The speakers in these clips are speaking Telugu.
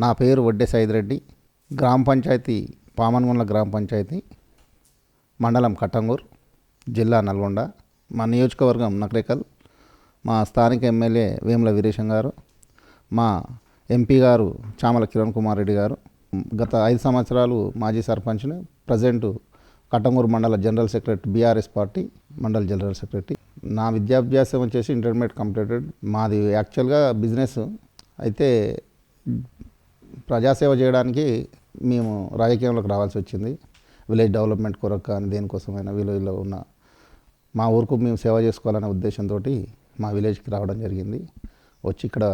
నా పేరు వడ్డే సైదిరెడ్డి గ్రామ పంచాయతీ పామన్గుండ్ల గ్రామ పంచాయతీ మండలం కట్టంగూర్ జిల్లా నల్గొండ మా నియోజకవర్గం నకరేకల్ మా స్థానిక ఎమ్మెల్యే వేముల వీరేశం గారు మా ఎంపీ గారు చామల కిరణ్ కుమార్ రెడ్డి గారు గత ఐదు సంవత్సరాలు మాజీ సర్పంచ్ని ప్రజెంట్ కట్టంగూరు మండల జనరల్ సెక్రటరీ బీఆర్ఎస్ పార్టీ మండల జనరల్ సెక్రటరీ. నా విద్యాభ్యాసం వచ్చేసి ఇంటర్మీడియట్ కంప్లీటెడ్. మాది యాక్చువల్గా బిజినెస్ అయితే ప్రజాసేవ చేయడానికి మేము రాజకీయంలోకి రావాల్సి వచ్చింది. విలేజ్ డెవలప్మెంట్ కొరకు కానీ దేనికోసమైనా విలేజ్లో ఉన్న మా ఊరుకు మేము సేవ చేసుకోవాలనే ఉద్దేశంతో మా విలేజ్కి రావడం జరిగింది. వచ్చి ఇక్కడ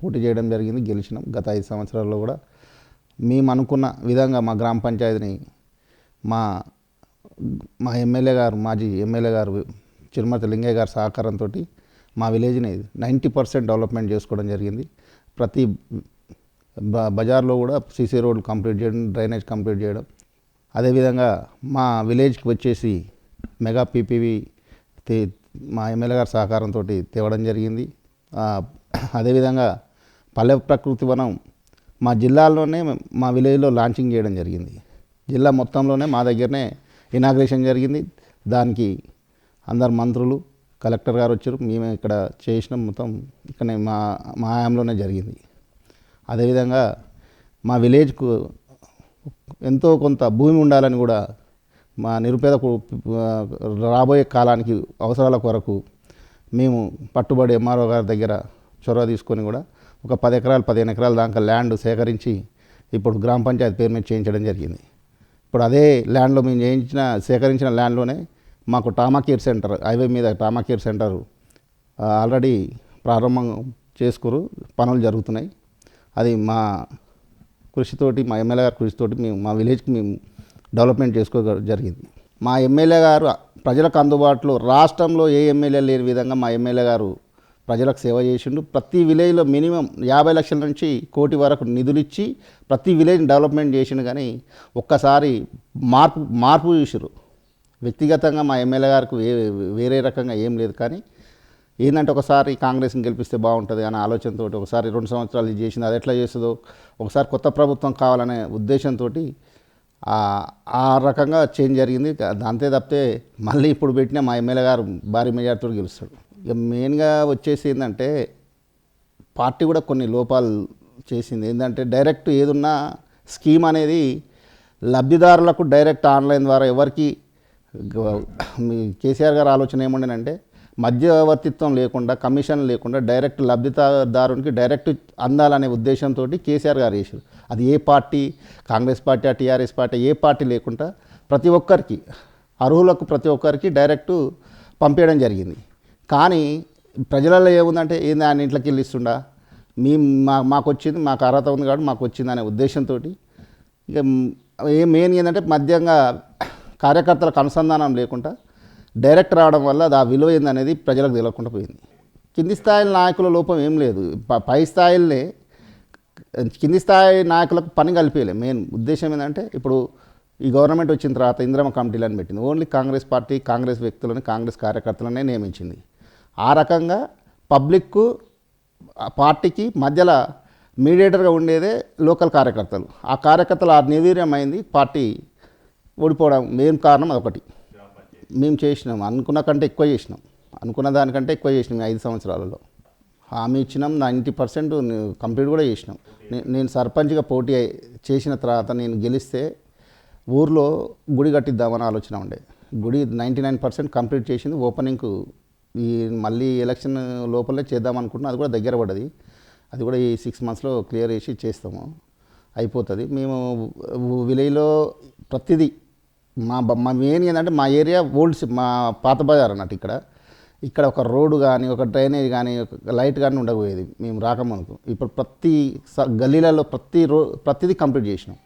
పోటీ చేయడం జరిగింది గెలిచినాం. గత ఐదు సంవత్సరాల్లో కూడా మేము అనుకున్న విధంగా మా గ్రామ పంచాయతీని మా మా ఎమ్మెల్యే గారు మాజీ ఎమ్మెల్యే గారు చిరుమతి లింగయ్య గారి సహకారంతో మా విలేజ్ని నైంటీ పర్సెంట్ డెవలప్మెంట్ చేసుకోవడం జరిగింది. ప్రతి బజార్లో కూడా సీసీ రోడ్లు కంప్లీట్ చేయడం డ్రైనేజ్ కంప్లీట్ చేయడం. అదేవిధంగా మా విలేజ్కి వచ్చేసి మెగా పీపీవి తే మా ఎమ్మెల్యే గారి సహకారంతో తేవడం జరిగింది. అదేవిధంగా పల్లె ప్రకృతి వనం మా జిల్లాలోనే మా విలేజ్లో లాంచింగ్ చేయడం జరిగింది. జిల్లా మొత్తంలోనే మా దగ్గరనే ఇనాగ్రేషన్ జరిగింది. దానికి అందరు మంత్రులు కలెక్టర్ గారు వచ్చారు. మేము ఇక్కడ చేసినాం మొత్తం ఇక్కడనే మా మా హయాంలోనే జరిగింది. అదేవిధంగా మా విలేజ్కు ఎంతో కొంత భూమి ఉండాలని కూడా మా నిరుపేదకు రాబోయే కాలానికి అవసరాల కొరకు మేము పట్టుబడి ఎంఆర్ఓ గారి దగ్గర చొరవ తీసుకొని కూడా ఒక పది ఎకరాలు పదిహేను ఎకరాల దాకా ల్యాండ్ సేకరించి ఇప్పుడు గ్రామ పంచాయతీ పేరు మీద చేయించడం జరిగింది. ఇప్పుడు అదే ల్యాండ్లో మేము చేయించిన సేకరించిన ల్యాండ్లోనే మాకు టామా కేర్ సెంటర్ హైవే మీద టామా కేర్ సెంటర్ ఆల్రెడీ ప్రారంభం చేసుకురు పనులు జరుగుతున్నాయి. అది మా కృషితోటి మా ఎమ్మెల్యే గారి కృషితోటి మేము మా విలేజ్కి మేము డెవలప్మెంట్ చేసుకో జరిగింది. మా ఎమ్మెల్యే గారు ప్రజలకు అందుబాటులో రాష్ట్రంలో ఏ ఎమ్మెల్యే లేని విధంగా మా ఎమ్మెల్యే గారు ప్రజలకు సేవ చేసిండు. ప్రతి విలేజ్లో మినిమం యాభై లక్షల నుంచి కోటి వరకు నిధులు ఇచ్చి ప్రతి విలేజ్ డెవలప్మెంట్ చేసిండు కానీ ఒక్కసారి మార్పు మార్పు చూసారు వ్యక్తిగతంగా మా ఎమ్మెల్యే గారికి వేరే రకంగా ఏం లేదు కానీ ఏంటంటే ఒకసారి కాంగ్రెస్ని గెలిపిస్తే బాగుంటుంది అనే ఆలోచనతో ఒకసారి రెండు సంవత్సరాలు చేసింది అది ఎట్లా చేస్తుందో ఒకసారి కొత్త ప్రభుత్వం కావాలనే ఉద్దేశంతో ఆ రకంగా చేంజ్ జరిగింది. అంతే తప్పితే మళ్ళీ ఇప్పుడు పెట్టిన మా ఎమ్మెల్యే గారు భారీ మెజార్టీతో గెలుస్తాడు. ఇక మెయిన్గా వచ్చేసి ఏంటంటే పార్టీ కూడా కొన్ని లోపాలు చేసింది. ఏంటంటే డైరెక్ట్ ఏదున్నా స్కీమ్ అనేది లబ్ధిదారులకు డైరెక్ట్ ఆన్లైన్ ద్వారా ఎవరికి మీ కేసీఆర్ గారు ఆలోచన ఏముండేనంటే మధ్యవర్తిత్వం లేకుండా కమిషన్ లేకుండా డైరెక్ట్ లబ్ధిదారునికి డైరెక్ట్ అందాలనే ఉద్దేశంతో కేసీఆర్ గారు చేశారు. అది ఏ party? Congress party TRS party ఏ పార్టీ లేకుండా ప్రతి ఒక్కరికి అర్హులకు ప్రతి ఒక్కరికి డైరెక్ట్ పంపించడం జరిగింది. కానీ ప్రజలలో ఏముందంటే ఏంది ఆయన ఇంట్లోకి వెళ్ళి ఇస్తుండా? మీ మా మాకు వచ్చింది మాకు అర్హత ఉంది కాబట్టి మాకు వచ్చింది అనే ఉద్దేశంతో ఇక ఏ మెయిన్ ఏంటంటే మధ్యంగా కార్యకర్తలకు అనుసంధానం లేకుండా డైరెక్ట్ రావడం వల్ల అది ఆ విలువ ఏందనేది ప్రజలకు తెలియకుండా పోయింది. కింది స్థాయి నాయకుల లోపం ఏం లేదు. పై స్థాయిలనే కింది స్థాయి నాయకులకు పని కలిపేయలే. మెయిన్ ఉద్దేశం ఏంటంటే ఇప్పుడు ఈ గవర్నమెంట్ వచ్చిన తర్వాత ఇందిరమ కమిటీలను పెట్టింది. ఓన్లీ కాంగ్రెస్ పార్టీ కాంగ్రెస్ వ్యక్తులని కాంగ్రెస్ కార్యకర్తలనే నియమించింది. ఆ రకంగా పబ్లిక్కు ఆ పార్టీకి మధ్యలో మీడియేటర్గా ఉండేదే లోకల్ కార్యకర్తలు. ఆ కార్యకర్తలు ఆ నిర్వీర్యమైంది పార్టీ ఓడిపోవడం మెయిన్ కారణం అదొకటి. మేము చేసినాం. అనుకున్న కంటే ఎక్కువ చేసినాం. అనుకున్న దానికంటే ఎక్కువ చేసినాం ఐదు సంవత్సరాలలో. హామీ ఇచ్చినాం నైంటీ పర్సెంట్ కంప్లీట్ కూడా చేసినాం. నేను సర్పంచ్గా పోటీ చేసిన తర్వాత నేను గెలిస్తే ఊర్లో గుడి కట్టిద్దామని ఆలోచన ఉండే. గుడి నైంటీ నైన్ పర్సెంట్ కంప్లీట్ చేసింది. ఓపెనింగ్కు ఈ మళ్ళీ ఎలక్షన్ లోపలే చేద్దాం అనుకుంటున్నా. అది కూడా దగ్గర పడ్డది. అది కూడా ఈ సిక్స్ మంత్స్లో క్లియర్ చేసి చేస్తాము. అయిపోతుంది. మేము విలేజ్లో ప్రతిదీ మా బ- మా మెయిన్ ఏంటంటే మా ఏరియా ఓల్డ్ మా పాత బజార్ అన్నట్టు ఇక్కడ. ఇక్కడ ఒక రోడ్డు కానీ ఒక డ్రైనేజ్ కానీ ఒక లైట్ కానీ ఉండకపోయేది మేము రాకమనుకు ఇప్పుడు ప్రతి స- గల్లీలలో ప్రతి రో ప్రతిదీ కంప్లీట్ చేసినాం.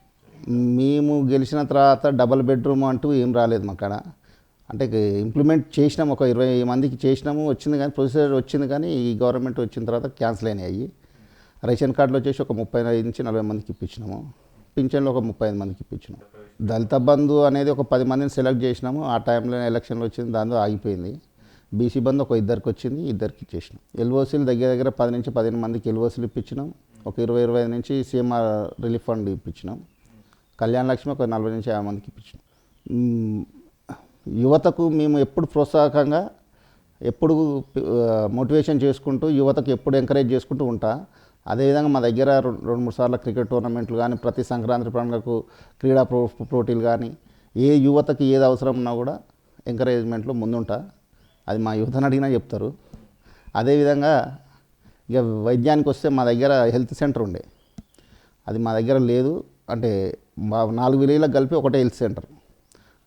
మేము గెలిచిన తర్వాత డబల్ బెడ్రూమ్ అంటూ ఏం రాలేదు మాకాడ. అంటే ఇంప్లిమెంట్ చేసినాం ఒక ఇరవై మందికి చేసినాము వచ్చింది కానీ ప్రొసీజర్ వచ్చింది కానీ ఈ గవర్నమెంట్ వచ్చిన తర్వాత క్యాన్సిల్ అయినాయి రేషన్ కార్డులో వచ్చేసి ఒక ముప్పై ఐదు నుంచి నలభై మందికి ఇప్పించినాము. పింఛన్లో ఒక ముప్పై ఐదు మందికి ఇప్పించినాం. దళిత బంధు అనేది ఒక పది మందిని సెలెక్ట్ చేసినాము. ఆ టైంలో ఎలక్షన్లు వచ్చింది దాంతో ఆగిపోయింది. బీసీ బంధు ఒక ఇద్దరికి వచ్చింది ఇద్దరికి ఇచ్చేసినాం. ఎల్ఓసీలు దగ్గర దగ్గర పది నుంచి పదిహేను మందికి ఎల్ఓసీలు ఇప్పించినాం. ఒక ఇరవై ఇరవై ఐదు నుంచి CMR relief fund ఇప్పించినాం. Kalyana Lakshmi ఒక నలభై నుంచి యాభై మందికి ఇప్పించినాం. యువతకు మేము ఎప్పుడు ప్రోత్సాహకంగా ఎప్పుడు మోటివేషన్ చేసుకుంటూ యువతకు ఎప్పుడు ఎంకరేజ్ చేసుకుంటూ ఉంటా. అదేవిధంగా మా దగ్గర రెండు మూడు సార్లు క్రికెట్ టోర్నమెంట్లు కానీ ప్రతి సంక్రాంతి పండుగకు క్రీడా ప్రో పోటీలు కానీ ఏ యువతకి ఏది అవసరం ఉన్నా కూడా ఎంకరేజ్మెంట్లో ముందుంటా. అది మా యువతను అడిగినా చెప్తారు. అదేవిధంగా ఇక వైద్యానికి వస్తే మా దగ్గర హెల్త్ సెంటర్ ఉండే. అది మా దగ్గర లేదు. అంటే మా నాలుగు విలేజ్లకు కలిపి ఒకటే హెల్త్ సెంటర్.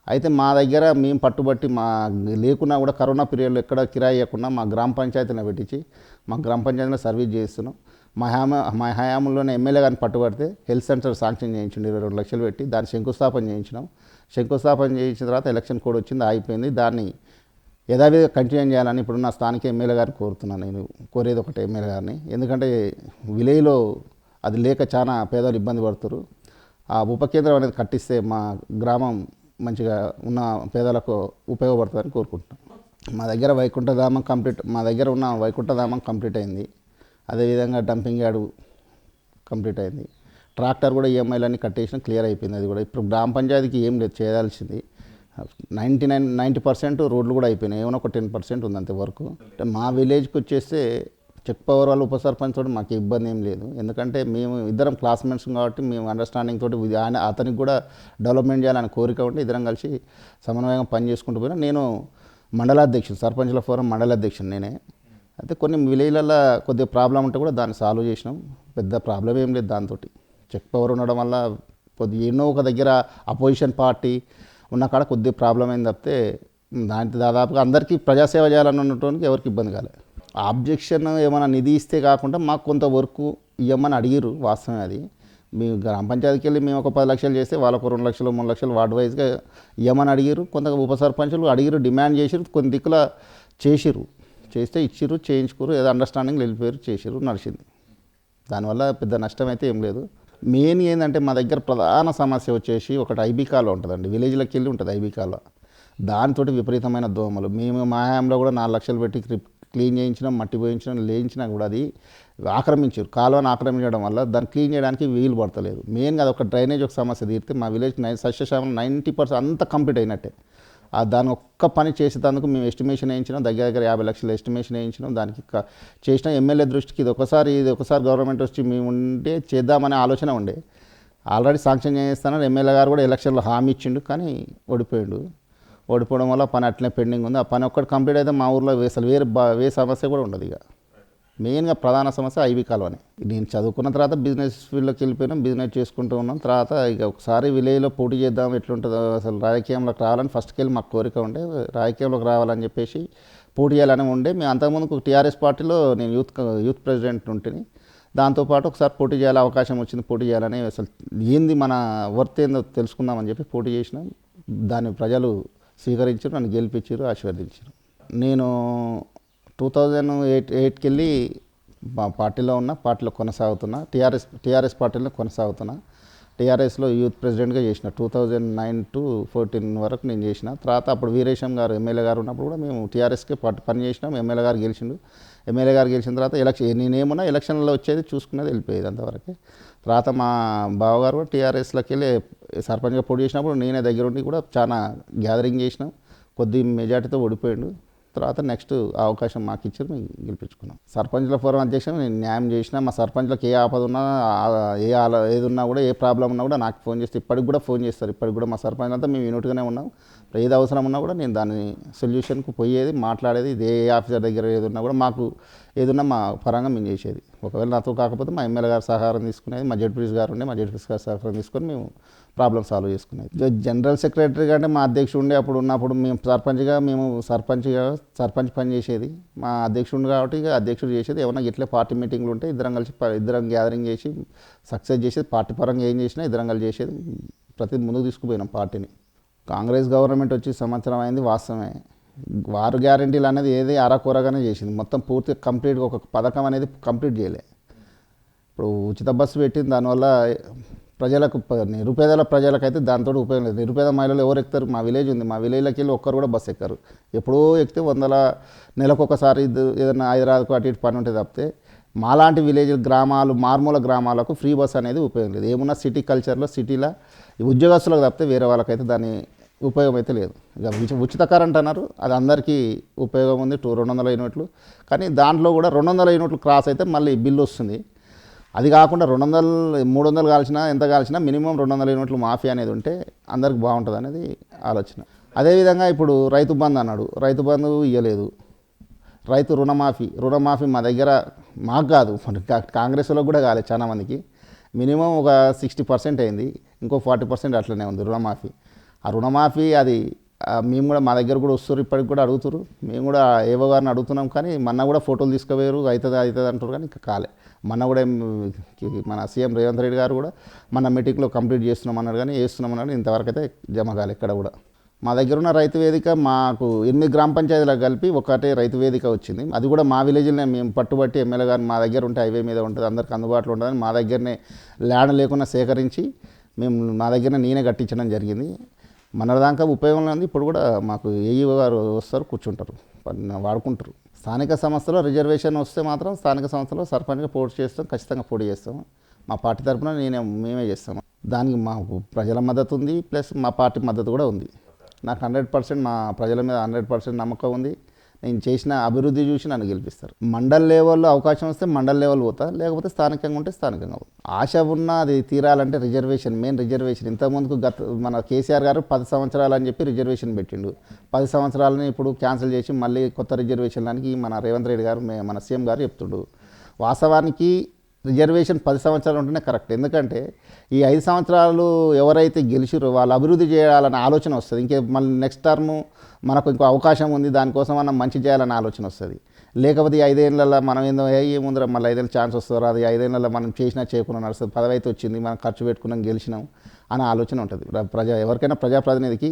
అయితే మా దగ్గర మేము పట్టుబట్టి మా లేకున్నా కూడా కరోనా పీరియడ్లో ఎక్కడ కిరాయి ఇవ్వకుండా మా గ్రామ పంచాయతీలో పెట్టించి మా గ్రామ పంచాయతీలో సర్వీస్ చేస్తున్నాం. మా హయామ మా హయాంలోనే ఎమ్మెల్యే గారిని పట్టుబడితే హెల్త్ సెంటర్ శాంక్షన్ చేయించిండు ఇరవై రెండు లక్షలు పెట్టి దాన్ని శంకుస్థాపన చేయించినాం. శంకుస్థాపన చేయించిన తర్వాత ఎలక్షన్ కోడ్ వచ్చింది ఆగిపోయింది. దాన్ని యథావిధిగా కంటిన్యూ చేయాలని ఇప్పుడున్న స్థానిక ఎమ్మెల్యే గారిని కోరుతున్నాను నేను. కోరేది ఒకటి ఎమ్మెల్యే గారిని. ఎందుకంటే విలేజ్లో అది లేక చాలా పేదలు ఇబ్బంది పడుతున్నారు ఆ ఉప కేంద్రం అనేది కట్టిస్తే మా గ్రామం మంచిగా ఉన్న పేదలకు ఉపయోగపడుతుందని కోరుకుంటున్నాను మా దగ్గర వైకుంఠధామం కంప్లీట్ మా దగ్గర ఉన్న వైకుంఠధామం కంప్లీట్ అయింది. అదేవిధంగా డంపింగ్ యార్డు కంప్లీట్ అయింది. ట్రాక్టర్ కూడా ఈఎంఐలన్నీ కట్టేసిన క్లియర్ అయిపోయింది. అది కూడా ఇప్పుడు గ్రామ పంచాయతీకి ఏం లేదు చేయాల్సింది. నైంటీ నైన్ నైంటీ పర్సెంట్ రోడ్లు కూడా అయిపోయినాయి. ఏమైనా ఒక టెన్ పర్సెంట్ ఉంది అంతే వరకు. అంటే మా విలేజ్కి వచ్చేస్తే చెక్ పవర్ వాళ్ళు ఉప సర్పంచ్ తోటి మాకు ఇబ్బంది ఏం లేదు. ఎందుకంటే మేము ఇద్దరం క్లాస్మేట్స్ కాబట్టి మేము అండర్స్టాండింగ్ తోటి ఆయన అతనికి కూడా డెవలప్మెంట్ చేయాలని కోరిక ఉంటే ఇద్దరం కలిసి సమన్వయంగా పని చేసుకుంటూ పోయినా. నేను మండలాధ్యక్షుడు సర్పంచ్ల ఫోరం మండలాధ్యక్షుడు నేనే. అయితే కొన్ని విలేజ్లలో కొద్దిగా ప్రాబ్లం ఉంటే కూడా దాన్ని సాల్వ్ చేసినాం. పెద్ద ప్రాబ్లం ఏం లేదు దాంతో చెక్ పవర్ ఉండడం వల్ల కొద్దిగా ఎన్నో ఒక దగ్గర అపోజిషన్ పార్టీ ఉన్న కాడ కొద్దిగా ప్రాబ్లం అయింది తప్పితే దాంట్లో దాదాపుగా అందరికీ ప్రజాసేవ చేయాలని ఉన్నటువంటి ఎవరికి ఇబ్బంది కాలేదు ఆబ్జెక్షన్ ఏమైనా నిధి ఇస్తే కాకుండా మాకు కొంత వర్క్ ఇవ్వమని అడిగిరు వాస్తవం అది. మీ గ్రామ పంచాయతీకి వెళ్ళి మేము ఒక పది లక్షలు చేస్తే వాళ్ళకు రెండు లక్షలు మూడు లక్షలు వార్డు వైజ్గా ఇవ్వమని అడిగిరు కొంత ఉప సర్పంచులు అడిగిరు డిమాండ్ చేసిరు కొన్ని దిక్కుల చేసిరు చేస్తే ఇచ్చిర్రు చేయించుకోరు ఏదో అండర్స్టాండింగ్ వెళ్ళిపోయారు చేసిర్రు నడిచింది. దానివల్ల పెద్ద నష్టం అయితే ఏం లేదు. మెయిన్ ఏంటంటే మా దగ్గర ప్రధాన సమస్య వచ్చేసి ఒకటి ఐబీ కాలువ ఉంటుందండి. విలేజ్లోకి వెళ్ళి ఉంటుంది ఐబీ దానితోటి విపరీతమైన దోమలు. మేము మా హయాంలో కూడా నాలుగు లక్షలు పెట్టి క్లీన్ చేయించినాం మట్టి పోయించినాం లేయించినా కూడా అది ఆక్రమించారు కాలువను ఆక్రమించడం వల్ల దాన్ని క్లీన్ చేయడానికి వీలు పడతలేదు. మెయిన్గా అది ఒక డ్రైనేజ్ ఒక సమస్య తీరితే మా విలేజ్ నైన్ సస్యశామం నైంటీ పర్సెంట్ అంతా కంప్లీట్ అయినట్టే. దాని ఒక్క పని చేసేటందుకు మేము ఎస్టిమేషన్ వేయించినాం దగ్గర దగ్గర యాభై లక్షల ఎస్టిమేషన్ వేయించినాం దానికి చేసిన ఎమ్మెల్యే దృష్టికి ఇది ఒకసారి ఇది ఒకసారి గవర్నమెంట్ వచ్చి మేము ఉంటే చేద్దామనే ఆలోచన ఉండే. ఆల్రెడీ శాంక్షన్ చేస్తానని ఎమ్మెల్యే గారు కూడా ఎలక్షన్లో హామీ ఇచ్చిండు కానీ ఓడిపోయిండు. ఓడిపోవడం వల్ల పని అట్లనే పెండింగ్ ఉంది. ఆ పని ఒక్కటి కంప్లీట్ అయితే మా ఊర్లో అసలు వేరే బా- వే సమస్య కూడా ఉండదు ఇక. మెయిన్గా ప్రధాన సమస్య ఐబీ కాలువని నేను చదువుకున్న తర్వాత బిజినెస్ ఫీల్డ్లోకి వెళ్ళిపోయినాం బిజినెస్ చేసుకుంటూ ఉన్నాం. తర్వాత ఇక ఒకసారి విలేజ్లో పోటీ చేద్దాం ఎట్లుంటుందో అసలు రాజకీయంలోకి రావాలని ఫస్ట్కి వెళ్ళి మాకు కోరిక ఉండే రాజకీయంలోకి రావాలని చెప్పేసి పోటీ చేయాలని ఉండే. మేము అంతకుముందు టీఆర్ఎస్ పార్టీలో నేను యూత్ యూత్ ప్రెసిడెంట్ ఉంటేని. దాంతోపాటు ఒకసారి పోటీ చేయాలి అవకాశం వచ్చింది పోటీ చేయాలని అసలు ఏంది మన వర్త్ ఏందో తెలుసుకుందామని చెప్పి పోటీ చేసినాం. దాన్ని ప్రజలు స్వీకరించారు నన్ను గెలిపించారు ఆశీర్వదించారు. నేను టూ థౌజండ్ ఎయిట్ ఎయిట్కి వెళ్ళి మా పార్టీలో ఉన్న పార్టీలో కొనసాగుతున్నా టీఆర్ఎస్ టీఆర్ఎస్ పార్టీలో కొనసాగుతున్నా టీఆర్ఎస్లో యూత్ ప్రెసిడెంట్గా చేసిన two thousand nine to fourteen వరకు నేను చేసిన. తర్వాత అప్పుడు వీరేశం గారు ఎమ్మెల్యే గారు ఉన్నప్పుడు కూడా మేము టీఆర్ఎస్కి పార్టీ పని చేసినాం. ఎమ్మెల్యే గారు గెలిచిండు. ఎమ్మెల్యే గారు గెలిచిన తర్వాత ఎలక్షన్ నేనేమన్నా ఎలక్షన్లో వచ్చేది చూసుకునేది వెళ్ళిపోయేది అంతవరకే. తర్వాత మా బావగారు కూడా టీఆర్ఎస్లోకి వెళ్ళి సర్పంచ్గా పోటీ చేసినప్పుడు నేనే దగ్గరుండి కూడా చాలా గ్యాదరింగ్ చేసినాం. కొద్ది మెజార్టీతో ఓడిపోయిండు. తర్వాత నెక్స్ట్ అవకాశం మాకు ఇచ్చారు మేము గెలిపించుకున్నాం. సర్పంచ్ల ఫోరం అధ్యక్షుడు నేను న్యాయం చేసిన మా సర్పంచ్లకు ఏ ఆపద ఉన్నా ఏ ఆల ఏది ఉన్నా కూడా ఏ ప్రాబ్లం ఉన్నా కూడా నాకు ఫోన్ చేస్తే ఇప్పటికి కూడా ఫోన్ చేస్తారు. ఇప్పటికి కూడా మా సర్పంచ్ అంతా మేము యూనిట్గానే ఉన్నాం. ఏది అవసరం ఉన్నా కూడా నేను దాని సొల్యూషన్కు పోయేది మాట్లాడేది ఇది ఏ ఆఫీసర్ దగ్గర ఏది ఉన్నా కూడా మాకు ఏదున్నా మా పరంగా మేము చేసేది. ఒకవేళ నాతో కాకపోతే మా ఎమ్మెల్యే గారు సహకారం తీసుకునేది మా జడ్పీస్ గారు ఉండే మా జడ్పీస్ గారు సహకారం తీసుకొని మేము ప్రాబ్లం సాల్వ్ చేసుకునేది జనరల్ సెక్రటరీ కంటే మా అధ్యక్షుడు ఉండే అప్పుడు ఉన్నప్పుడు మేము సర్పంచ్గా మేము సర్పంచ్గా సర్పంచ్ పని చేసేది. మా అధ్యక్షుడు కాబట్టి ఇక అధ్యక్షుడు చేసేది. ఏమన్నా ఇట్లే పార్టీ మీటింగ్లు ఉంటే ఇద్దరం కలిసి ఇద్దరం గ్యాదరింగ్ చేసి సక్సెస్ చేసేది. పార్టీ పరంగా ఏం చేసినా ఇద్దరం కలిసి చేసేది. ప్రతి ముందుకు తీసుకుపోయినాం పార్టీని. కాంగ్రెస్ గవర్నమెంట్ వచ్చి సంవత్సరం అయింది వాస్తవమే. వారు గ్యారంటీలు అనేది ఏది అరకొరగానే చేసింది. మొత్తం పూర్తిగా కంప్లీట్గా ఒక పథకం అనేది కంప్లీట్ చేయలే. ఇప్పుడు ఉచిత బస్సు పెట్టింది. దానివల్ల ప్రజలకు నిరుపేదల ప్రజలకైతే దాంతో ఉపయోగం లేదు. నిరుపేద మహిళలు ఎవరు ఎక్కుతారు? మా విలేజ్ ఉంది. మా విలేజ్లోకి వెళ్ళి ఒక్కరు కూడా బస్సు ఎక్కరు. ఎప్పుడో ఎక్కితే వందల నెలకు ఒకసారి ఏదైనా హైదరాబాద్కు అటు ఇటు పని ఉంటే తప్పితే మాలాంటి విలేజ్ గ్రామాలు మారుమూల గ్రామాలకు ఫ్రీ బస్ అనేది ఉపయోగం లేదు. ఏమున్నా సిటీ కల్చర్లో సిటీలో ఉద్యోగస్తులకు తప్పితే వేరే వాళ్ళకైతే దాని ఉపయోగం అయితే లేదు. ఇక ఉచిత కరెంట్ అన్నారు అది అందరికీ ఉపయోగం ఉంది. టూ రెండు వందల యూనిట్లు. కానీ దాంట్లో కూడా రెండు వందల యూనిట్లు క్రాస్ అయితే మళ్ళీ బిల్లు వస్తుంది. అది కాకుండా రెండు వందలు మూడు వందలు కాల్చినా ఎంత కాల్చినా మినిమం రెండు వందల యూనిట్లు మాఫీ అనేది ఉంటే అందరికి బాగుంటుంది అనేది ఆలోచన. అదేవిధంగా ఇప్పుడు రైతు బంధు అన్నాడు. రైతు బంధు ఇవ్వలేదు రైతు రుణమాఫీ రుణమాఫీ మా దగ్గర మాకు కాదు. కా- కాంగ్రెస్లో కూడా కాలేదు చాలామందికి మినిమం ఒక సిక్స్టీ పర్సెంట్ అయింది. ఇంకో ఫార్టీ పర్సెంట్ అట్లనే ఉంది రుణమాఫీ. ఆ రుణమాఫీ అది మేము కూడా మా దగ్గర కూడా వస్తారు ఇప్పటికి కూడా అడుగుతారు మేము కూడా ఏవో గారిని అడుగుతున్నాం కానీ మొన్న కూడా ఫోటోలు తీసుకుపోయారు అవుతుంది అవుతుంది అంటారు కానీ ఇంకా కాలే. మొన్న కూడా మన సీఎం రేవంత్ రెడ్డి గారు కూడా మన మీటింగ్లో కంప్లీట్ చేస్తున్నాం అన్నారు కానీ వేస్తున్నాం అన్నారు ఇంతవరకు అయితే జమ కాలే ఇక్కడ కూడా. మా దగ్గర ఉన్న రైతు వేదిక మాకు ఎనిమిది గ్రామ పంచాయతీలకు కలిపి ఒకటే రైతు వేదిక వచ్చింది. అది కూడా మా విలేజ్లోనే మేము పట్టుబట్టి ఎమ్మెల్యే గారు మా దగ్గర ఉంటే హైవే మీద ఉంటుంది అందరికి అందుబాటులో ఉంటుందని మా దగ్గరనే ల్యాండ్ లేకుండా సేకరించి మేము మా దగ్గరనే నేనే కట్టించడం జరిగింది. మన దాకా ఉపయోగం ఉంది ఇప్పుడు కూడా మాకు ఏఈ గారు వస్తారు కూర్చుంటారు. వాడుకుంటారు. స్థానిక సంస్థలో రిజర్వేషన్ వస్తే మాత్రం స్థానిక సంస్థలో సర్పంచ్గా పోటీ చేస్తాం ఖచ్చితంగా పోటీ చేస్తాం. మా పార్టీ తరఫున నేనే మేమే చేస్తాము దానికి మాకు ప్రజల మద్దతు ఉంది ప్లస్ మా పార్టీ మద్దతు కూడా ఉంది. నాకు హండ్రెడ్ పర్సెంట్ మా ప్రజల మీద హండ్రెడ్ పర్సెంట్ నమ్మకం ఉంది. నేను చేసిన అభివృద్ధి చూసి నన్ను గెలిపిస్తారు. మండల్ లెవెల్లో అవకాశం వస్తే మండల్ లెవెల్ పోతా లేకపోతే స్థానికంగా ఉంటే స్థానికంగా పోతా. ఆశ ఉన్న అది తీరాలంటే రిజర్వేషన్ మెయిన్ రిజర్వేషన్. ఇంతకుముందుకు గత మన కేసీఆర్ గారు పది సంవత్సరాలు అని చెప్పి రిజర్వేషన్ పెట్టిండు. పది సంవత్సరాలని ఇప్పుడు క్యాన్సిల్ చేసి మళ్ళీ కొత్త రిజర్వేషన్ దానికి మన రేవంత్ రెడ్డి గారు మన సీఎం గారు చెప్తుండు. వాస్తవానికి రిజర్వేషన్ పది సంవత్సరాలు ఉంటేనే కరెక్ట్. ఎందుకంటే ఈ ఐదు సంవత్సరాలు ఎవరైతే గెలిచిరో వాళ్ళు అభివృద్ధి చేయాలనే ఆలోచన వస్తుంది. ఇంకే మళ్ళీ నెక్స్ట్ టర్మ్ మనకు ఇంకో అవకాశం ఉంది దానికోసం మనం మంచి చేయాలనే ఆలోచన వస్తుంది. లేకపోతే ఈ ఐదేళ్ళలో మనం ఏందో ఏ ముందర మళ్ళీ ఐదేళ్ళ ఛాన్స్ వస్తారో అది ఐదేళ్ళలో మనం చేసినా చేయకుండా నడుస్తుంది పదవి అయితే వచ్చింది మనం ఖర్చు పెట్టుకున్నాం గెలిచినాం అనే ఆలోచన ఉంటుంది. ప్రజా ఎవరికైనా ప్రజాప్రతినిధికి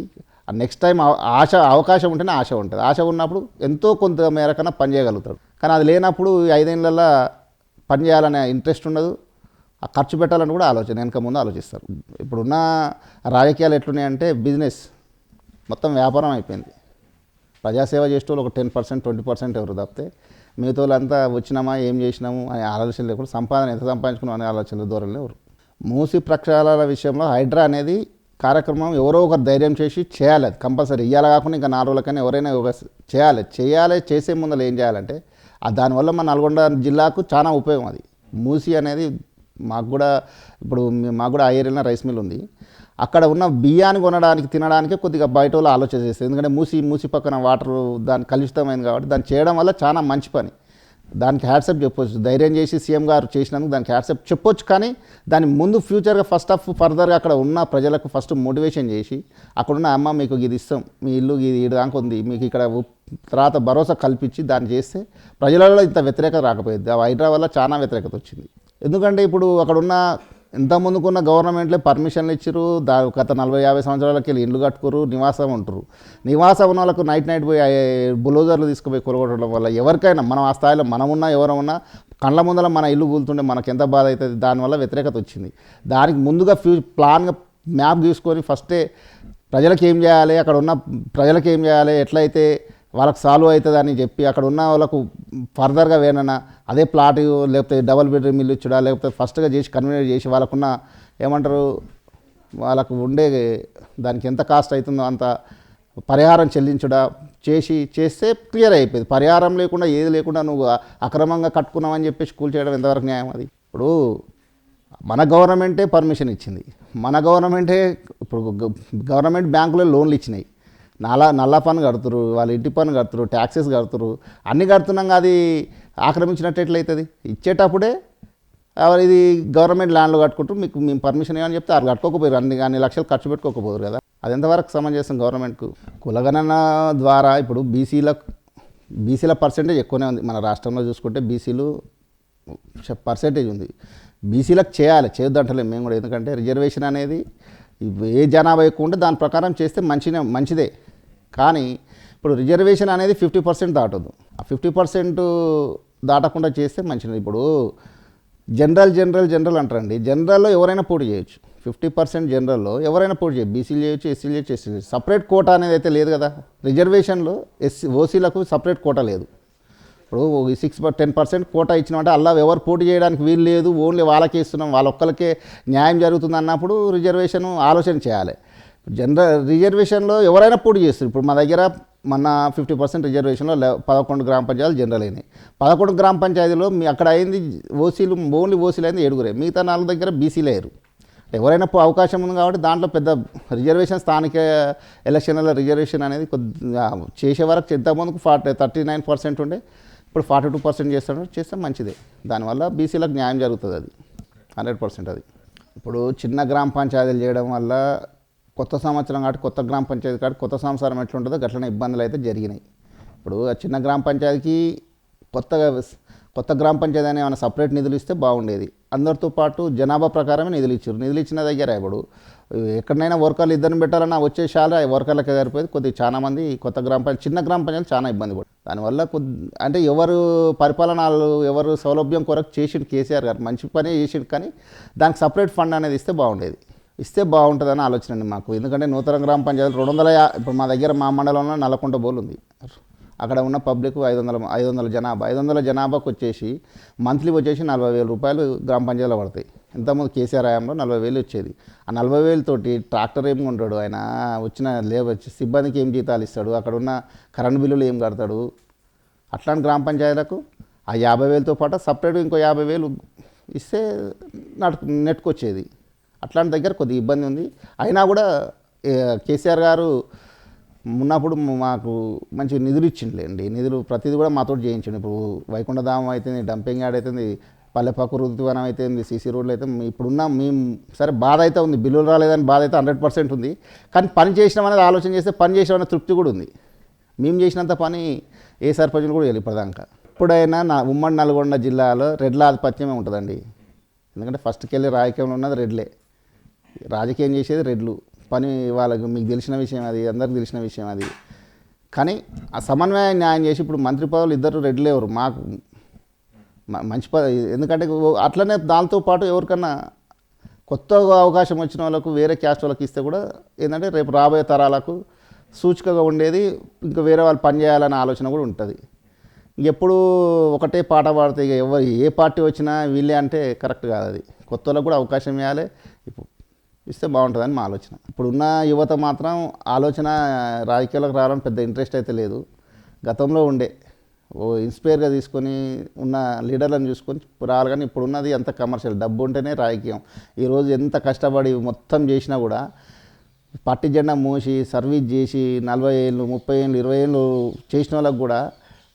నెక్స్ట్ టైం ఆశ అవకాశం ఉంటేనే ఆశ ఉంటుంది. ఆశ ఉన్నప్పుడు ఎంతో కొంత మేరకన్నా పనిచేయగలుగుతాడు కానీ అది లేనప్పుడు ఐదేళ్ళల్లో పని చేయాలనే ఇంట్రెస్ట్ ఉండదు. ఆ ఖర్చు పెట్టాలని కూడా ఆలోచన వెనక ముందు ఆలోచిస్తారు. ఇప్పుడున్న రాజకీయాలు ఎట్లున్నాయంటే బిజినెస్ మొత్తం వ్యాపారం అయిపోయింది. ప్రజాసేవ చేసేటోళ్ళు ఒక టెన్ పర్సెంట్ ట్వంటీ పర్సెంట్ ఎవరు తప్పితే మిగతా వాళ్ళంతా వచ్చినామా ఏం చేసినాము అనే ఆలోచన లేకుండా సంపాదన ఎంత సంపాదించుకున్నాం అనే ఆలోచనలు దూరం ఎవరు? మూసి ప్రక్షాళాల విషయంలో హైడ్రా అనేది కార్యక్రమం ఎవరో ఒకరు ధైర్యం చేసి చేయాలి. అది కంపల్సరీ. ఇవ్వాలి కాకుండా ఇంకా నాలుగు రోజులకైనా ఎవరైనా ఒక చేయాలి. చేయాలి చేసే ముందర ఏం చేయాలంటే దానివల్ల మా నల్గొండ జిల్లాకు చాలా ఉపయోగం అది. మూసి అనేది మాకు కూడా ఇప్పుడు మాకు కూడా ఆ ఏరియాలో రైస్ మిల్ ఉంది. అక్కడ ఉన్న బియ్యాన్ని కొనడానికి తినడానికి కొద్దిగా బయట వాళ్ళు ఆలోచన చేస్తారు ఎందుకంటే మూసి మూసి పక్కన వాటర్ దాని కలుషితమైంది కాబట్టి దాన్ని చేయడం వల్ల చాలా మంచి పని. దానికి హ్యాట్సప్ చెప్పొచ్చు. ధైర్యం చేసి సీఎం గారు చేసినందుకు దానికి హ్యాట్సప్ చెప్పొచ్చు కానీ దాని ముందు ఫ్యూచర్గా ఫస్ట్ ఆఫ్ ఫర్దర్గా అక్కడ ఉన్న ప్రజలకు ఫస్ట్ మోటివేషన్ చేసి అక్కడ ఉన్న అమ్మ మీకు ఇది ఇస్తాం మీ ఇల్లు ఇది ఈడు దాకా ఉంది మీకు ఇక్కడ తర్వాత భరోసా కల్పించి దాన్ని చేస్తే ప్రజలలో ఇంత వ్యతిరేకత రాకపోయింది. ఆ హైదరాబాద్లో చాలా వ్యతిరేకత వచ్చింది. ఎందుకంటే ఇప్పుడు అక్కడ ఉన్న ఇంత ముందుకున్న గవర్నమెంట్లే పర్మిషన్లు ఇచ్చారు దా గత నలభై యాభై సంవత్సరాలకి వెళ్ళి ఇల్లు కట్టుకోరు నివాసం ఉంటారు నివాసం ఉన్న వాళ్ళకు నైట్ నైట్ పోయి బులోజర్లు తీసుకుపోయి కొలగొట్టడం వల్ల ఎవరికైనా మనం ఆ స్థాయిలో మనం ఉన్నా ఎవరు కళ్ళ ముందర మన ఇల్లు కూలుతుంటే మనకు ఎంత బాధ అవుతుంది దానివల్ల వ్యతిరేకత వచ్చింది. దానికి ముందుగా ఫ్యూ ప్లాన్గా మ్యాప్ తీసుకొని ఫస్టే ప్రజలకు ఏం చేయాలి అక్కడ ఉన్న ప్రజలకు ఏం చేయాలి ఎట్లయితే వాళ్ళకి సాల్వ్ అవుతుంది అని చెప్పి అక్కడ ఉన్న వాళ్ళకు ఫర్దర్గా వేనన్నా అదే ప్లాట్ లేకపోతే డబల్ బెడ్రూమ్ ఇల్లు ఇచ్చుడా లేకపోతే ఫస్ట్గా చేసి కన్వీనియర్ చేసి వాళ్ళకున్న ఏమంటారు వాళ్ళకు ఉండే దానికి ఎంత కాస్ట్ అవుతుందో అంత పరిహారం చెల్లించుడా చేసి చేస్తే క్లియర్ అయిపోయింది. పరిహారం లేకుండా ఏది లేకుండా నువ్వు అక్రమంగా కట్టుకున్నావని చెప్పేసి కూల్ చేయడం ఎంతవరకు న్యాయం అది? ఇప్పుడు మన గవర్నమెంటే పర్మిషన్ ఇచ్చింది. మన గవర్నమెంటే ఇప్పుడు గ- గవర్నమెంట్ బ్యాంకులో లోన్లు ఇచ్చినాయి. నల్ల నల్ల పన్ను కడుతురు వాళ్ళ ఇంటి పన్ను కడుతురు ట్యాక్సెస్ కడుతురు. అన్నీ కడుతున్నాగా అది ఆక్రమించినట్టు ఎట్లయితుంది? ఇచ్చేటప్పుడే ఇది గవర్నమెంట్ ల్యాండ్లు కట్టుకుంటూ మీకు మేము పర్మిషన్ ఇవ్వని చెప్తే అది కట్టుకోకపోయారు అన్ని అన్ని లక్షలు ఖర్చు పెట్టుకోకపోరు కదా. అది ఎంతవరకు సమంజసం గవర్నమెంట్కు? కులగణన ద్వారా ఇప్పుడు బీసీల బీసీల పర్సెంటేజ్ ఎక్కువనే ఉంది. మన రాష్ట్రంలో చూసుకుంటే బీసీలు పర్సెంటేజ్ ఉంది. బీసీలకు చేయాలి చేయొద్దంటలేము మేము కూడా. ఎందుకంటే రిజర్వేషన్ అనేది ఏ జనాభా ఎక్కువ ఉంటే దాని ప్రకారం చేస్తే మంచినే మంచిదే. కానీ ఇప్పుడు రిజర్వేషన్ అనేది ఫిఫ్టీ పర్సెంట్ దాటదు. ఆ ఫిఫ్టీ పర్సెంట్ దాటకుండా చేస్తే మంచిది. ఇప్పుడు జనరల్ జనరల్ జనరల్ అంటారండి. జనరల్లో ఎవరైనా పోటీ చేయొచ్చు. ఫిఫ్టీ పర్సెంట్ జనరల్లో ఎవరైనా పోటీ చేయొచ్చు బీసీలు చేయొచ్చు ఎస్సీలు చేయొచ్చు ఎస్సీలు చేయొచ్చు. సపరేట్ కోటా అనేది అయితే లేదు కదా. రిజర్వేషన్లో ఎస్సీ ఓసీలకు సపరేట్ కోటా లేదు. ఇప్పుడు సిక్స్ టెన్ పర్సెంట్ కోటా ఇచ్చినామంటే అలా ఎవరు పోటీ చేయడానికి వీలు లేదు ఓన్లీ వాళ్ళకే ఇస్తున్నాం వాళ్ళ ఒక్కరికే న్యాయం జరుగుతుంది అన్నప్పుడు రిజర్వేషన్ ఆలోచన చేయాలి. జనరల్ రిజర్వేషన్లో ఎవరైనా పోటీ చేస్తారు. ఇప్పుడు మా దగ్గర మన ఫిఫ్టీ పర్సెంట్ రిజర్వేషన్లో పదకొండు గ్రామ పంచాయతీలు జనరల్ అయినాయి. పదకొండు గ్రామ పంచాయతీలో మీ అక్కడ అయింది ఓసీలు ఓన్లీ ఓసీలు అయింది ఏడుగురే. మిగతా నాలుగు దగ్గర బీసీలు అయ్యారు. ఎవరైనా పో- అవకాశం ఉంది కాబట్టి దాంట్లో పెద్ద రిజర్వేషన్ స్థానిక ఎలక్షన్ల రిజర్వేషన్ అనేది కొద్దిగా చేసే వరకు ఇంతకుముందుకు ఫార్టీ థర్టీ నైన్ పర్సెంట్ ఉండే. ఇప్పుడు ఫార్టీ టూ పర్సెంట్ చేస్తాడు చేస్తే మంచిదే. దానివల్ల బీసీలకు న్యాయం జరుగుతుంది అది. హండ్రెడ్ పర్సెంట్ అది. ఇప్పుడు చిన్న గ్రామ పంచాయతీలు చేయడం వల్ల కొత్త సంవత్సరం కాబట్టి కొత్త గ్రామ పంచాయతీ కాబట్టి కొత్త సంవత్సరం ఎట్లుంటుందో గట్లనే ఇబ్బందులు అయితే జరిగినాయి. ఇప్పుడు ఆ చిన్న గ్రామ పంచాయతీకి కొత్తగా కొత్త గ్రామ పంచాయతీ అని ఏమైనా సపరేట్ నిధులు ఇస్తే బాగుండేది. అందరితో పాటు జనాభా ప్రకారమే నిధులు ఇచ్చారు. నిధులు ఇచ్చిన దగ్గర ఇప్పుడు ఎక్కడైనా వర్కర్లు ఇద్దరిని పెట్టాలన్నా వచ్చే చాలా వర్కర్లకే సరిపోయేది. కొద్దిగా చాలా మంది కొత్త గ్రామ పంచాయతీ చిన్న గ్రామ పంచాయతీ చాలా ఇబ్బంది పడు దానివల్ల కొద్ది అంటే ఎవరు పరిపాలనలు ఎవరు సౌలభ్యం కొరకు చేసిండు కేసీఆర్ గారు మంచి పనే చేసిండు కానీ దానికి సపరేట్ ఫండ్ అనేది ఇస్తే బాగుండేది. ఇస్తే బాగుంటుందని ఆలోచన అండి మాకు. ఎందుకంటే నూతన గ్రామ పంచాయతీ రెండు వందల ఇప్పుడు మా దగ్గర మా మండలంలో నల్లకుంట బోల్ ఉంది. అక్కడ ఉన్న పబ్లిక్ ఐదు వందల ఐదు వందల జనాభా ఐదు వందల జనాభాకు వచ్చేసి మంత్లీ వచ్చేసి నలభై వేల రూపాయలు గ్రామ పంచాయతీలో పడతాయి. ఇంతకుముందు కేసీఆర్ హయాంలో నలభై వేలు వచ్చేది. ఆ నలభై వేలతోటి ట్రాక్టర్ ఏం కొంటాడు ఆయన వచ్చిన లేబర్ సిబ్బందికి ఏం జీతాలు ఇస్తాడు అక్కడ ఉన్న కరెంట్ బిల్లులు ఏం కడతాడు? అట్లాంటి గ్రామ పంచాయతీలకు ఆ యాభై వేలతో పాటు సపరేట్ ఇంకో యాభై వేలు ఇస్తే నడుకు నెట్టుకొచ్చేది. అట్లాంటి దగ్గర కొద్దిగా ఇబ్బంది ఉంది. అయినా కూడా కేసీఆర్ గారు ఉన్నప్పుడు మాకు మంచి నిధులు ఇచ్చిండులేండి. నిధులు ప్రతిదీ కూడా మాతో చేయించండి. ఇప్పుడు వైకుంఠధామం అవుతుంది డంపింగ్ యార్డ్ అవుతుంది పల్లెపక్కు ఋతువనం అయితేంది సీసీ రోడ్లు అయితే ఇప్పుడున్న మేము సరే బాధ అయితే ఉంది. బిల్లులు రాలేదని బాధ అయితే హండ్రెడ్ పర్సెంట్ ఉంది. కానీ పని చేసినాం అనేది ఆలోచన చేస్తే పని చేసినామనే తృప్తి కూడా ఉంది. మేము చేసినంత పని ఏ సర్పంచులు కూడా చేయాలి ఇప్పటిదాకా. ఎప్పుడైనా నా ఉమ్మడి నల్గొండ జిల్లాలో రెడ్ల ఆధిపత్యమే ఉంటుందండి. ఎందుకంటే ఫస్ట్కి వెళ్ళి రాజకీయంలో ఉన్నది రెడ్లే. రాజకీయం చేసేది రెడ్లు. పని వాళ్ళకు మీకు తెలిసిన విషయం అది అందరికి తెలిసిన విషయం అది. కానీ ఆ సమన్వయం న్యాయం చేసి ఇప్పుడు మంత్రి పదవులు ఇద్దరు రెడ్లేవరు మాకు మంచి ఎందుకంటే అట్లనే దాంతో పాటు ఎవరికన్నా కొత్తగా అవకాశం వచ్చిన వాళ్ళకు వేరే క్యాస్ట్ వాళ్ళకి ఇస్తే కూడా ఏంటంటే రేపు రాబోయే తరాలకు సూచికగా ఉండేది ఇంకా వేరే వాళ్ళు పని చేయాలనే ఆలోచన కూడా ఉంటుంది. ఎప్పుడు ఒకటే పాట పాడితే ఇక ఎవరు ఏ పార్టీ వచ్చినా వీళ్ళే అంటే కరెక్ట్ కాదు అది. కొత్త వాళ్ళకు కూడా అవకాశం ఇవ్వాలి. ఇప్పుడు ఇస్తే బాగుంటుందని మా ఆలోచన. ఇప్పుడున్న యువత మాత్రం ఆలోచన రాజకీయాలకు రావాలని పెద్ద ఇంట్రెస్ట్ అయితే లేదు. గతంలో ఉండే ఓ ఇన్స్పైర్గా తీసుకొని ఉన్న లీడర్లను చూసుకొని రావాలి. కానీ ఇప్పుడు ఉన్నది అంత కమర్షియల్. డబ్బు ఉంటేనే రాజకీయం. ఈరోజు ఎంత కష్టపడి మొత్తం చేసినా కూడా పట్టి జెండా మోసి సర్వీస్ చేసి నలభై ఏళ్ళు ముప్పై ఏళ్ళు ఇరవై ఏళ్ళు చేసిన వాళ్ళకు కూడా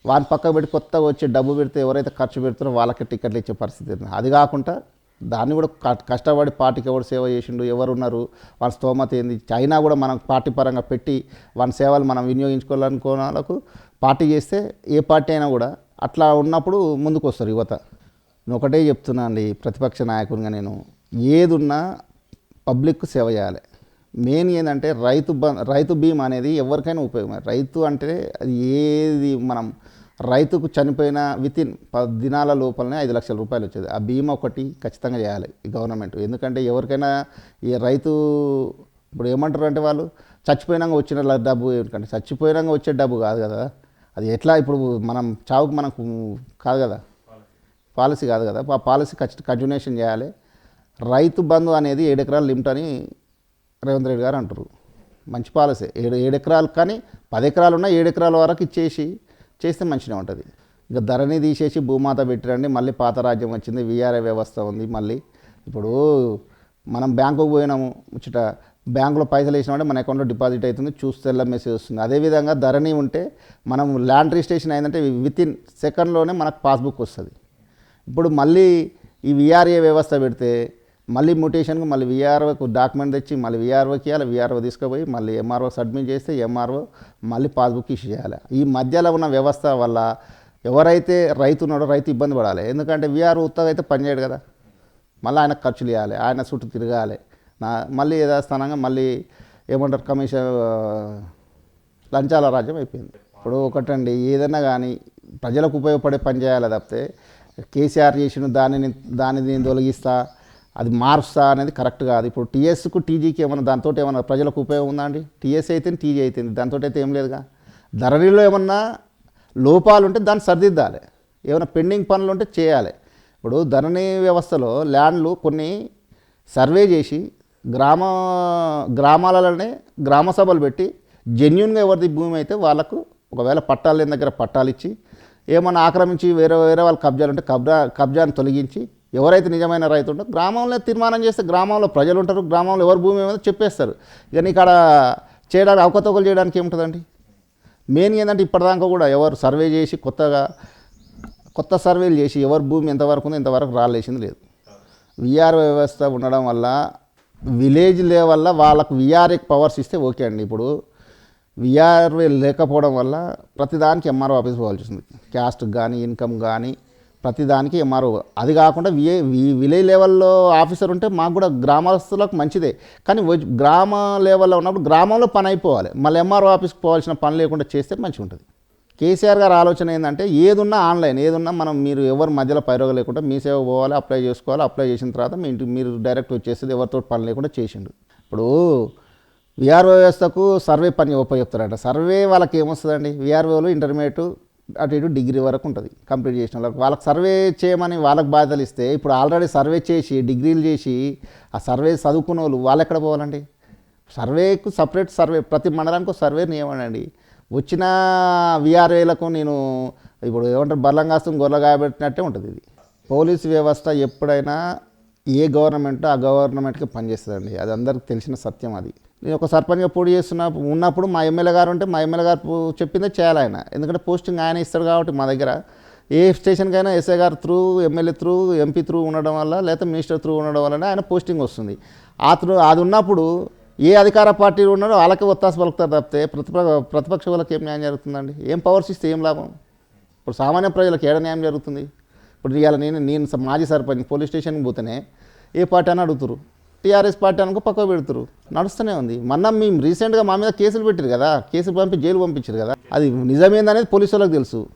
వాని పక్క పెట్టి కొత్తగా వచ్చి డబ్బు పెడితే ఎవరైతే ఖర్చు పెడతారో వాళ్ళకి టికెట్లు ఇచ్చే పరిస్థితి ఉంది. అది కాకుండా దాన్ని కూడా కష్టపడి పార్టీకి ఎవరు సేవ చేసిండు ఎవరు ఉన్నారు వాళ్ళ స్తోమత ఏంది? చైనా కూడా మనం పార్టీ పరంగా పెట్టి వాళ్ళ సేవలు మనం వినియోగించుకోవాలనుకున్న వాళ్ళకు పార్టీ చేస్తే ఏ పార్టీ అయినా కూడా అట్లా ఉన్నప్పుడు ముందుకు వస్తారు యువత. నేను ఒకటే చెప్తున్నా అండి ప్రతిపక్ష నాయకునిగా నేను. ఏదున్నా పబ్లిక్ సేవ చేయాలి. మెయిన్ ఏంటంటే రైతు బ రైతు బీమా అనేది ఎవరికైనా ఉపయోగం రైతు అంటే అది ఏది మనం రైతుకు చనిపోయిన విత్ ఇన్ పది దినాల లోపలనే ఐదు లక్షల రూపాయలు వచ్చేది. ఆ బీమా ఒకటి ఖచ్చితంగా చేయాలి గవర్నమెంట్. ఎందుకంటే ఎవరికైనా ఈ రైతు ఇప్పుడు ఏమంటారు అంటే వాళ్ళు చచ్చిపోయినాక వచ్చిన డబ్బు ఎందుకంటే చచ్చిపోయినాక వచ్చే డబ్బు కాదు కదా. అది ఎట్లా ఇప్పుడు మనం చావుకు మనకు కాదు కదా? పాలసీ కాదు కదా? ఆ పాలసీ ఖచ్చితంగా కంటిన్యూషన్ చేయాలి. రైతు బంధు అనేది ఏడు లిమిట్ అని రేవంత్ రెడ్డి గారు అంటారు మంచి పాలసీ. ఏడు ఏడు ఎకరాలు కానీ పది ఎకరాలు ఉన్నా ఏడు ఎకరాల వరకు ఇచ్చేసి చేస్తే మంచిగా ఉంటుంది. ఇంకా ధరని తీసేసి భూమాత పెట్టిరండి మళ్ళీ పాత రాజ్యం వచ్చింది విఆర్ఏ వ్యవస్థ ఉంది మళ్ళీ. ఇప్పుడు మనం బ్యాంకుకు పోయినాము ముచ్చట బ్యాంకులో పైసలు వేసినామంటే మన అకౌంట్లో డిపాజిట్ అవుతుంది చూస్తే మెసేజ్ వస్తుంది. అదేవిధంగా ధరణి ఉంటే మనం ల్యాండ్ రిజిస్ట్రేషన్ అయిందంటే విత్ ఇన్ సెకండ్లోనే మనకు పాస్బుక్ వస్తుంది. ఇప్పుడు మళ్ళీ ఈ విఆర్ఏ వ్యవస్థ పెడితే మళ్ళీ మ్యూటేషన్కి మళ్ళీ విఆర్ఓకు డాక్యుమెంట్ తెచ్చి మళ్ళీ విఆర్ఓకి ఇవ్వాలి విఆర్ఓ తీసుకుపోయి మళ్ళీ ఎంఆర్ఓ సబ్మిట్ చేస్తే ఎంఆర్ఓ మళ్ళీ పాస్బుక్ ఇష్యూ చేయాలి. ఈ మధ్యలో ఉన్న వ్యవస్థ వల్ల ఎవరైతే రైతు ఉన్నాడో రైతు ఇబ్బంది పడాలి. ఎందుకంటే విఆర్ఓ ఉత్తగా అయితే పనిచేయడు కదా. మళ్ళీ ఆయన ఖర్చులు ఇవ్వాలి ఆయన చుట్టూ తిరగాలి. నా మళ్ళీ యథాస్థానంగా మళ్ళీ ఏమంటారు కమిషన్ లంచాల రాజ్యం అయిపోయింది. ఇప్పుడు ఒకటండి ఏదైనా కానీ ప్రజలకు ఉపయోగపడే పని చేయాలి తప్పితే కేసీఆర్ చేసిన దానిని దాన్ని నేను తొలగిస్తా అది మారుస్తా అనేది కరెక్ట్ కాదు. ఇప్పుడు టీఎస్కు టీజీకి ఏమన్నా దాంతో ఏమన్నా ప్రజలకు ఉపయోగం ఉందా అండి? టీఎస్ అయితే టీజీ అయితే దాంతో అయితే ఏం లేదుగా. ధరణిలో ఏమన్నా లోపాలు ఉంటే దాన్ని సరిదిద్దాలి. ఏమైనా పెండింగ్ పనులు ఉంటే చేయాలి. ఇప్పుడు ధరణి వ్యవస్థలో ల్యాండ్లు కొన్ని సర్వే చేసి గ్రామ గ్రామాలలోనే గ్రామ సభలు పెట్టి జెన్యున్గా ఎవరిది భూమి అయితే వాళ్ళకు ఒకవేళ పట్టాలు లేని దగ్గర పట్టాలు ఇచ్చి ఏమన్నా ఆక్రమించి వేరే వేరే వాళ్ళ కబ్జాలు ఉంటే కబ్జా కబ్జాను తొలగించి ఎవరైతే నిజమైన రైతు ఉంటో గ్రామంలో తీర్మానం చేస్తే గ్రామంలో ప్రజలు ఉంటారు గ్రామంలో ఎవరి భూమి ఏమో చెప్పేస్తారు. ఇక ఇక్కడ చేయడానికి అవకతవకలు చేయడానికి ఏముంటుందండి? మెయిన్ ఏంటంటే ఇప్పటిదాకా కూడా ఎవరు సర్వే చేసి కొత్తగా కొత్త సర్వేలు చేసి ఎవరి భూమి ఎంతవరకు ఉందో ఇంతవరకు రాలేసింది లేదు. విఆర్ వ్యవస్థ ఉండడం వల్ల విలేజ్ లెవెల్లో వాళ్ళకు విఆర్ఏకి పవర్స్ ఇస్తే ఓకే అండి. ఇప్పుడు విఆర్ఏ లేకపోవడం వల్ల ప్రతిదానికి ఎంఆర్ఓ ఆఫీస్ పోవాల్సి వస్తుంది. క్యాస్ట్ కానీ ఇన్కమ్ కానీ ప్రతిదానికి ఎంఆర్ఓ అది కాకుండా విఏ వి- విలేజ్ లెవెల్లో ఆఫీసర్ ఉంటే మాకు కూడా గ్రామస్తులకు మంచిదే. కానీ గ్రామ లెవెల్లో ఉన్నప్పుడు గ్రామంలో పని అయిపోవాలి. మళ్ళీ ఎంఆర్ఓ ఆఫీస్కి పోవాల్సిన పని లేకుండా చేస్తే మంచిగా ఉంటుంది కేసీఆర్ గారు ఆలోచన ఏంటంటే ఏదున్నా ఆన్లైన్ ఏదున్నా మనం మీరు ఎవరు మధ్యలో పైరోగ లేకుండా మీ సేవ పోవాలి అప్లై చేసుకోవాలి అప్లై చేసిన తర్వాత మీ ఇంటికి మీరు డైరెక్ట్ వచ్చేసేది ఎవరితో పని లేకుండా చేసిండు. ఇప్పుడు విఆర్ఓ వ్యవస్థకు సర్వే పని ఉపయోగిస్తారట సర్వే వాళ్ళకి ఏమొస్తుందండి? విఆర్ఓలు ఇంటర్మీడియట్ అటు ఇటు డిగ్రీ వరకు ఉంటుంది కంప్లీట్ చేసిన వాళ్ళకి. వాళ్ళకి సర్వే చేయమని వాళ్ళకి బాధ్యతలు ఇస్తే ఇప్పుడు ఆల్రెడీ సర్వే చేసి డిగ్రీలు చేసి ఆ సర్వే చదువుకున్న వాళ్ళు వాళ్ళు ఎక్కడ పోవాలండి? సర్వేకు సపరేట్ సర్వే ప్రతి మండలానికి ఒక సర్వే నియమండి వచ్చిన విఆర్ఏలకు నేను ఇప్పుడు ఏమంటారు బర్లంగాస్తం గొర్రె గాయబెట్టినట్టే ఉంటుంది ఇది. పోలీస్ వ్యవస్థ ఎప్పుడైనా ఏ గవర్నమెంట్ ఆ గవర్నమెంట్కి పనిచేస్తుందండి. అది అందరికి తెలిసిన సత్యం అది. నేను ఒక సర్పంచ్గా పోటీ చేస్తున్న ఉన్నప్పుడు మా ఎమ్మెల్యే గారు ఉంటే మా ఎమ్మెల్యే గారు చెప్పిందే చేయాలి ఆయన. ఎందుకంటే పోస్టింగ్ ఆయన ఇస్తాడు కాబట్టి మా దగ్గర. ఏ స్టేషన్కైనా ఎస్ఐ గారు through MLA through MP through ఉండడం వల్ల లేకపోతే మినిస్టర్ త్రూ ఉండడం వల్లనే ఆయన పోస్టింగ్ వస్తుంది. ఆ త్రూ అది ఉన్నప్పుడు ఏ అధికార పార్టీలు ఉన్నారో వాళ్ళకి ఒత్తాస పలుకుతారు తప్పితే ప్రతిపక్ష ప్రతిపక్ష వాళ్ళకి ఏం న్యాయం జరుగుతుందండి? ఏం పవర్స్ ఇస్తే ఏం లాభం? ఇప్పుడు సామాన్య ప్రజలకు ఏడ న్యాయం జరుగుతుంది? ఇప్పుడు ఇవాళ నేను నేను స- మాజీ సర్పంచ్ పోలీస్ స్టేషన్కి పోతేనే ఏ పార్టీ అని అడుగుతారు. టీఆర్ఎస్ పార్టీ అనుకో పక్కకు పెడతారు. నడుస్తూనే ఉంది. మొన్న మేము రీసెంట్గా మా మీద కేసులు పెట్టారు కదా? కేసులు పంపి జైలు పంపించారు కదా? అది నిజమేందనేది పోలీసు వాళ్ళకి తెలుసు.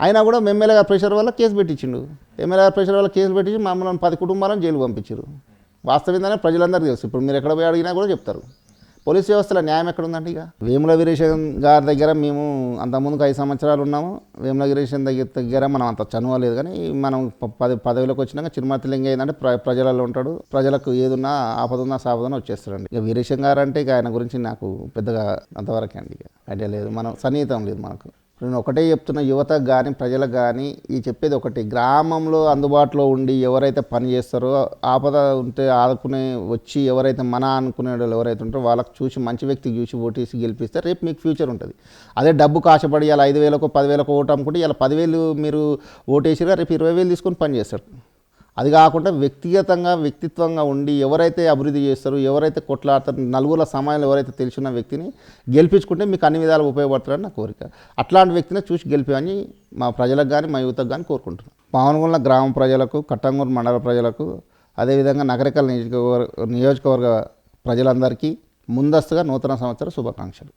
అయినా కూడా ఎమ్మెల్యే గారి ప్రెషర్ వల్ల కేసు పెట్టించిండు. ఎమ్మెల్యే గారి ప్రెషర్ వల్ల కేసులు పెట్టించి మమ్మల్ని పది కుటుంబాలను జైలు పంపించారు వాస్తవంగానే ప్రజలందరికీ తెలుసు. ఇప్పుడు మీరు ఎక్కడ పోయి అడిగినా కూడా చెప్తారు. పోలీస్ వ్యవస్థలో న్యాయం ఎక్కడుందండి ఇక? వేముల వీరేశం గారి దగ్గర మేము అంతకుముందుకు ఐదు సంవత్సరాలు ఉన్నాము. వేముల వీరేశం దగ్గర దగ్గర మనం అంత చనువలేదు కానీ మనం ప- పది పదవిలోకి వచ్చినాక చిరుమతి లింగ ఏంటంటే ప్ర ప్రజలలో ఉంటాడు. ప్రజలకు ఏదున్నా ఆపదున్నా సాపదున్నా వచ్చేస్తాడండి. ఇక వీరేశం గారు అంటే ఇక ఆయన గురించి నాకు పెద్దగా అంతవరకే అండి ఇక. ఐడియా లేదు. మనం సన్నిహితం లేదు మనకు. నేను ఒకటే చెప్తున్న యువతకు కానీ ప్రజలకు కానీ ఈ చెప్పేది ఒకటి. గ్రామంలో అందుబాటులో ఉండి ఎవరైతే పని చేస్తారో ఆపద ఉంటే ఆదుకునే వచ్చి ఎవరైతే మన అనుకునే వాళ్ళు ఎవరైతే ఉంటారో వాళ్ళకి చూసి మంచి వ్యక్తికి చూసి ఓటేసి గెలిపిస్తే రేపు మీకు ఫ్యూచర్ ఉంటుంది. అదే డబ్బు కాశపడి ఇలా ఐదు వేలకు పదివేలకు ఓటు అమ్ముకుంటే ఇలా పదివేలు మీరు ఓటేసిగా రేపు ఇరవై వేలు తీసుకొని పని చేస్తారు. అది కాకుండా వ్యక్తిగతంగా వ్యక్తిత్వంగా ఉండి ఎవరైతే అభివృద్ధి చేస్తారో ఎవరైతే కొట్లాడతారో నలుగురుల సమయంలో ఎవరైతే తెలిసిన వ్యక్తిని గెలిపించుకుంటే మీకు అన్ని విధాలు ఉపయోగపడతారని నా కోరిక. అట్లాంటి వ్యక్తిని చూసి గెలిపామని మా ప్రజలకు కానీ మా యువతకు కానీ కోరుకుంటున్నాను పావనగుండ్ల గ్రామ ప్రజలకు కట్టంగూరు మండల ప్రజలకు అదేవిధంగా నగరికల్ నియోజకవర్గ నియోజకవర్గ ప్రజలందరికీ ముందస్తుగా నూతన సంవత్సర శుభాకాంక్షలు.